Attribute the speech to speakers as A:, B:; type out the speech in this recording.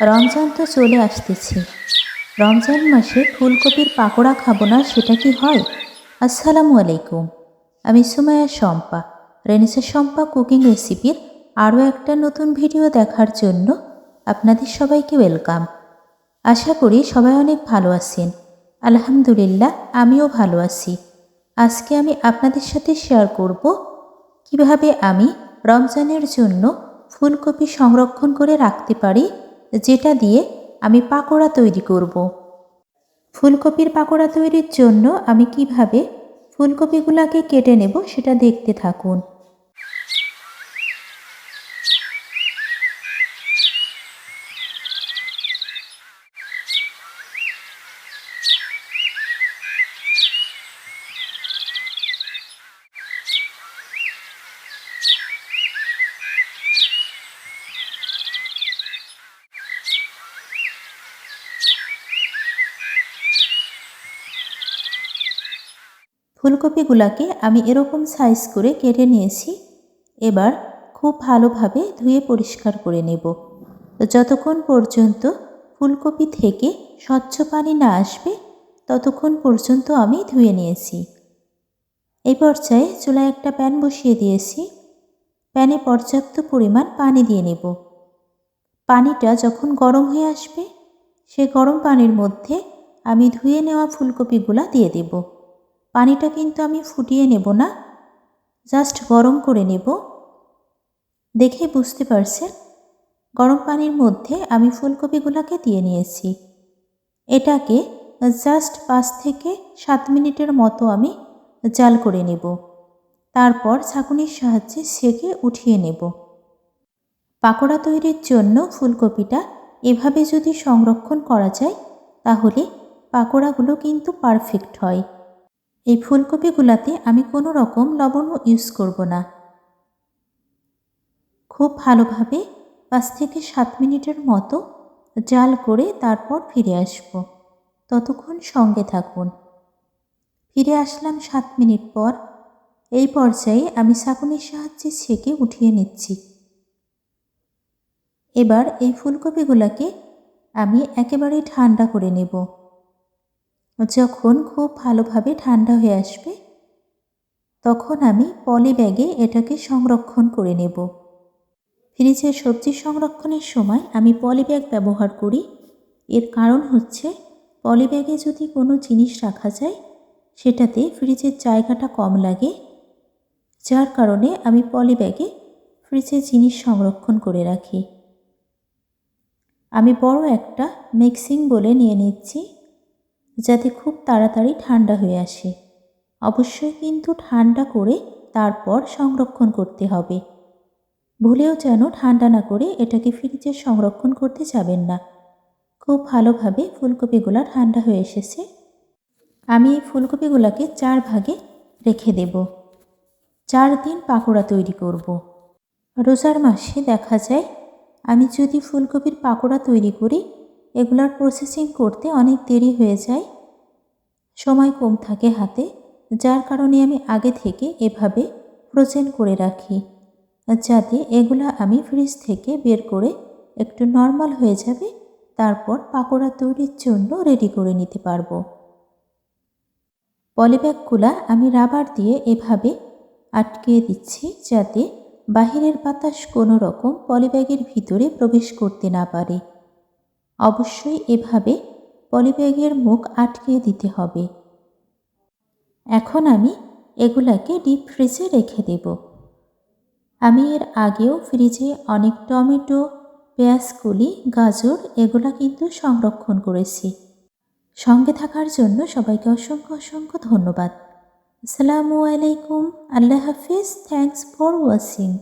A: রমজান তো চলে আসতেছে। রমজান মাসে ফুলকপির পাকোড়া খাব না, সেটা কি হয়? আসসালামু আলাইকুম। আমি সুমায়া শম্পা, রেনিসা শম্পা কুকিং রেসিপির আরও একটা নতুন ভিডিও দেখার জন্য আপনাদের সবাইকে ওয়েলকাম। আশা করি সবাই অনেক ভালো আছেন। আলহামদুলিল্লাহ, আমিও ভালো আছি। আজকে আমি আপনাদের সাথে শেয়ার করব কীভাবে আমি রমজানের জন্য ফুলকপি সংরক্ষণ করে রাখতে পারি যেটা দিয়ে আমি পাকোড়া তৈরি করব। ফুলকপির পাকোড়া তৈরির জন্য আমি কীভাবে ফুলকপিগুলোকে কেটে নেব সেটা দেখতে থাকুন। ফুলকপিগুলোকে আমি এরকম সাইজ করে কেটে নিয়েছি। এবার খুব ভালোভাবে ধুয়ে পরিষ্কার করে নেব। যতক্ষণ পর্যন্ত ফুলকপি থেকে স্বচ্ছ পানি না আসবে, ততক্ষণ পর্যন্ত আমি ধুয়ে নিয়েছি। এই পর্যায়ে চুলায় একটা প্যান বসিয়ে দিয়েছি। প্যানে পর্যাপ্ত পরিমাণ পানি দিয়ে নেব। পানিটা যখন গরম হয়ে আসবে, সে গরম পানির মধ্যে আমি ধুয়ে নেওয়া ফুলকপিগুলা দিয়ে দেবো। পানিটা কিন্তু আমি ফুটিয়ে নেব না। জাস্ট গরম করে নেব। দেখে বুঝতে পারছেন? গরম পানির মধ্যে আমি ফুলকপিগুলোকে দিয়ে নিয়েছি। এটাকে জাস্ট পাঁচ থেকে সাত মিনিটের মতো আমি জাল করে নেব। তারপর ছাঁকুনির সাহায্যে সেকে উঠিয়ে নেব। পাকোড়া তৈরির জন্য ফুলকপিটা এভাবে যদি সংরক্ষণ করা যায়, তাহলে পাকোড়াগুলো কিন্তু পারফেক্ট হয়। এই ফুলকপিগুলাতে আমি কোনো রকম লবণও ইউজ করব না। খুব ভালোভাবে পাঁচ থেকে সাত মিনিটের মতো জাল করে তারপর ফিরে আসব। ততক্ষণ সঙ্গে থাকুন। ফিরে আসলাম সাত মিনিট পর। এই পর্যায়ে আমি শাকুনির সাহায্যে ছেঁকে উঠিয়ে নিচ্ছি। এবার এই ফুলকপিগুলোকে আমি একেবারেই ঠান্ডা করে নেব। যখন খুব ভালোভাবে ঠান্ডা হয়ে আসবে, তখন আমি পলি ব্যাগে এটাকে সংরক্ষণ করে নেব। ফ্রিজে সবজি সংরক্ষণের সময় আমি পলি ব্যাগ ব্যবহার করি। এর কারণ হচ্ছে, পলি ব্যাগে যদি কোনো জিনিস রাখা যায়, সেটাতে ফ্রিজের জায়গাটা কম লাগে। যার কারণে আমি পলি ব্যাগে ফ্রিজে জিনিস সংরক্ষণ করে রাখি। আমি বড় একটা মিক্সিং বলে নিয়ে নিচ্ছি। যাতে খুব তাড়াতাড়ি ঠান্ডা হয়ে আসে। অবশ্যই কিন্তু ঠান্ডা করে তারপর সংরক্ষণ করতে হবে। ভুলেও যেন ঠান্ডা না করে এটাকে ফ্রিজে সংরক্ষণ করতে যাবেন না। খুব ভালোভাবে ফুলকপিগুলো ঠান্ডা হয়ে এসেছে। আমি এই ফুলকপিগুলোকে চার ভাগে রেখে দেব। চার দিন পাকোড়া তৈরি করব। রোজার মাসে দেখা যায়, আমি যদি ফুলকপির পাকোড়া তৈরি করি এগুলার প্রসেসিং করতে অনেক দেরি হয়ে যায়। সময় কম থাকে হাতে, যার কারণে আমি আগে থেকে এভাবে ফ্রোজেন করে রাখি, যাতে এগুলা আমি ফ্রিজ থেকে বের করে একটু নর্মাল হয়ে যাবে, তারপর পাকোড়া তৈরির জন্য রেডি করে নিতে পারব। পলিব্যাগগুলা আমি রাবার দিয়ে এভাবে আটকে দিচ্ছি, যাতে বাহিরের বাতাস কোনো রকম পলিব্যাগের ভিতরে প্রবেশ করতে না পারে। অবশ্যই এভাবে পলিব্যাগের মুখ আটকে দিতে হবে। এখন আমি এগুলাকে ডিপ ফ্রিজে রেখে দেব। আমি এর আগেও ফ্রিজে অনেক টমেটো, পেঁয়াজকুলি, গাজর এগুলা কিন্তু সংরক্ষণ করেছি। সঙ্গে থাকার জন্য সবাইকে অসংখ্য অসংখ্য ধন্যবাদ। আসসালামু আলাইকুম, আল্লাহ হাফিজ থ্যাংকস ফর ওয়াচিং